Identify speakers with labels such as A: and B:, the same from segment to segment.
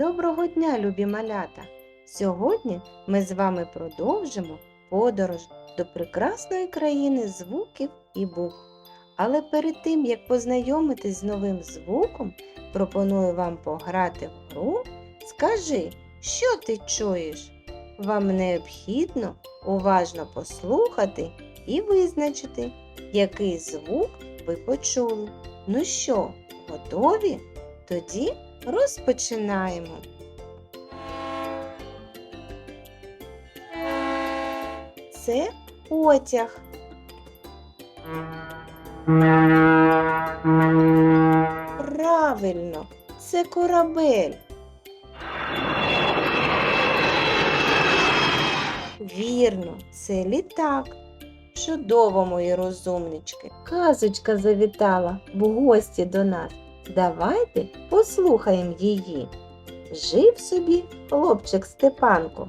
A: Доброго дня, любі малята! Сьогодні ми з вами продовжимо подорож до прекрасної країни звуків і букв. Але перед тим, як познайомитись з новим звуком, пропоную вам пограти в гру. Скажи, що ти чуєш? Вам необхідно уважно послухати і визначити, який звук ви почули. Ну що, готові? Тоді розпочинаємо. Це потяг. Правильно, це корабель. Вірно, це літак. Чудово, мої розумнички. Казочка завітала в гості до нас. Давайте послухаємо її. Жив собі хлопчик Степанко.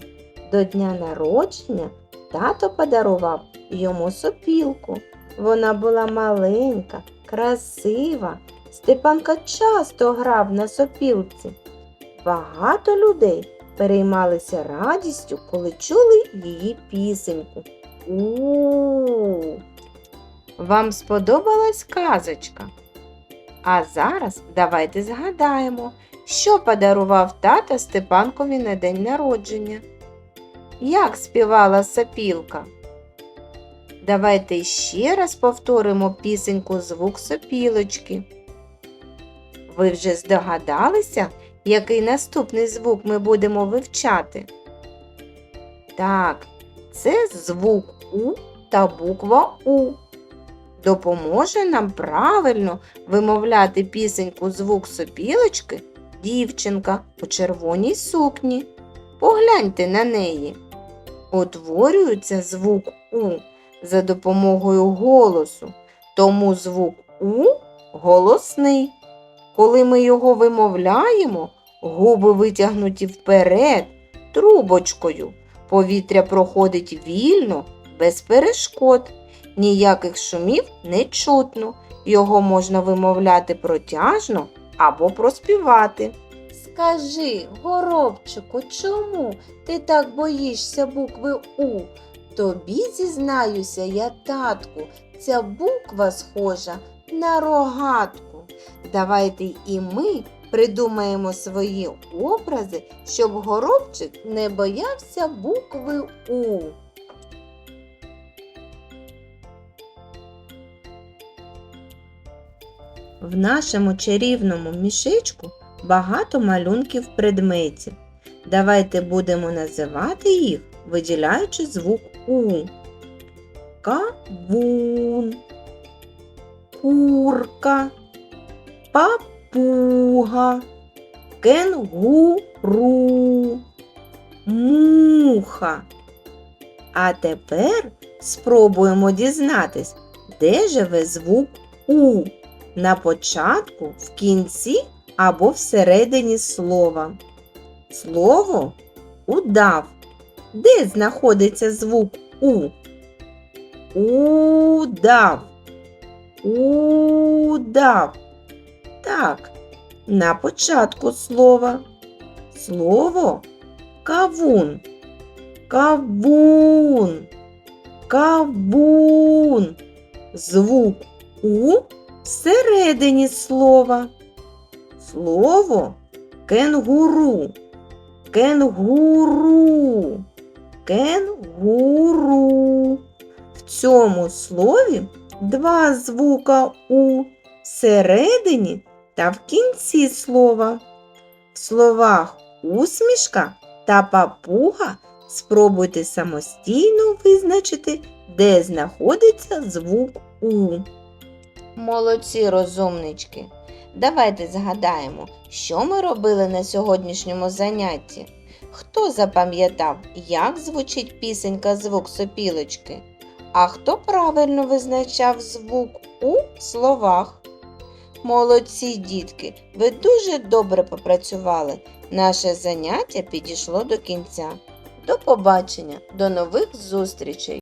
A: До дня народження тато подарував йому сопілку. Вона була маленька, красива. Степанка часто грав на сопілці. Багато людей переймалися радістю, коли чули її пісеньку. У. Вам сподобалась казочка? А зараз давайте згадаємо, що подарував тата Степанкові на день народження. Як співала сопілка? Давайте ще раз повторимо пісеньку звук сопілочки. Ви вже здогадалися, який наступний звук ми будемо вивчати? Так, це звук У та буква У. Допоможе нам правильно вимовляти пісеньку звук сопілочки дівчинка у червоній сукні. Погляньте на неї. Утворюється звук У за допомогою голосу, тому звук У голосний. Коли ми його вимовляємо, губи витягнуті вперед, трубочкою. Повітря проходить вільно, без перешкод. Ніяких шумів не чутно. Його можна вимовляти протяжно або проспівати. Скажи, горобчику, чому ти так боїшся букви У? Тобі зізнаюся, я татку, ця буква схожа на рогатку. Давайте і ми придумаємо свої образи, щоб горобчик не боявся букви У. В нашому чарівному мішечку багато малюнків предметів. Давайте будемо називати їх, виділяючи звук У. Кавун, курка, папуга, кенгуру, муха. А тепер спробуємо дізнатись, де живе звук У на початку, в кінці або всередині слова. Слово удав. Де знаходиться звук У? Удав. Удав. Так, на початку слова. Слово кавун. Кавун. Кавун. Звук У всередині слова. Слово кенгуру. Кенгуру. Кенгуру. В цьому слові два звука У всередині та в кінці слова. В словах усмішка та папуга спробуйте самостійно визначити, де знаходиться звук У. Молодці розумнички! Давайте згадаємо, що ми робили на сьогоднішньому занятті. Хто запам'ятав, як звучить пісенька звук сопілочки? А хто правильно визначав звук у словах? Молодці дітки, ви дуже добре попрацювали. Наше заняття підійшло до кінця. До побачення, до нових зустрічей!